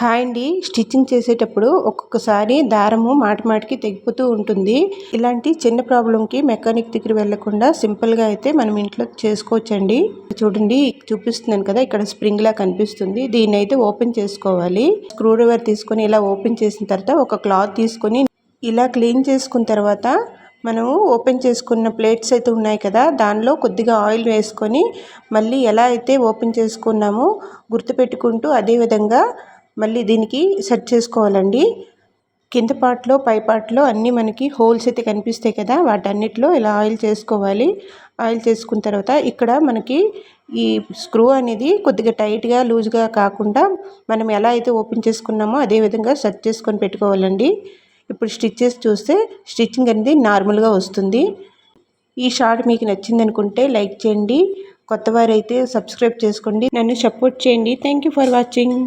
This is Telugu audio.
హాయ్ అండి. స్టిచ్చింగ్ చేసేటప్పుడు ఒక్కొక్కసారి దారము మాటమాటికి తెగిపోతూ ఉంటుంది. ఇలాంటి చిన్న ప్రాబ్లంకి మెకానిక్ దగ్గర వెళ్ళకుండా సింపుల్గా అయితే మనం ఇంట్లో చేసుకోవచ్చండి. చూడండి చూపిస్తున్నాను కదా ఇక్కడ స్ప్రింగ్ లా కనిపిస్తుంది. దీన్ని అయితే ఓపెన్ చేసుకోవాలి. స్క్రూ డ్రైవర్ తీసుకొని ఇలా ఓపెన్ చేసిన తర్వాత ఒక క్లాత్ తీసుకొని ఇలా క్లీన్ చేసుకున్న తర్వాత మనము ఓపెన్ చేసుకున్న ప్లేట్స్ అయితే ఉన్నాయి కదా దానిలో కొద్దిగా ఆయిల్ వేసుకొని మళ్ళీ ఎలా అయితే ఓపెన్ చేసుకున్నామో గుర్తుపెట్టుకుంటూ అదేవిధంగా మళ్ళీ దీనికి సెట్ చేసుకోవాలండి. కింద పార్ట్లో పై పార్ట్లో అన్నీ మనకి హోల్స్ అయితే కనిపిస్తాయి కదా వాటన్నిటిలో ఇలా ఆయిల్ చేసుకోవాలి. ఆయిల్ చేసుకున్న తర్వాత ఇక్కడ మనకి ఈ స్క్రూ అనేది కొద్దిగా టైట్గా లూజ్గా కాకుండా మనం ఎలా అయితే ఓపెన్ చేసుకున్నామో అదే విధంగా సెట్ చేసుకొని పెట్టుకోవాలండి. ఇప్పుడు స్టిచ్చెస్ చూస్తే స్టిచ్చింగ్ అనేది నార్మల్గా వస్తుంది. ఈ షార్ట్ మీకు నచ్చింది అనుకుంటే లైక్ చేయండి. కొత్తవారైతే సబ్స్క్రైబ్ చేసుకోండి. నన్ను సపోర్ట్ చేయండి. Thank you for watching.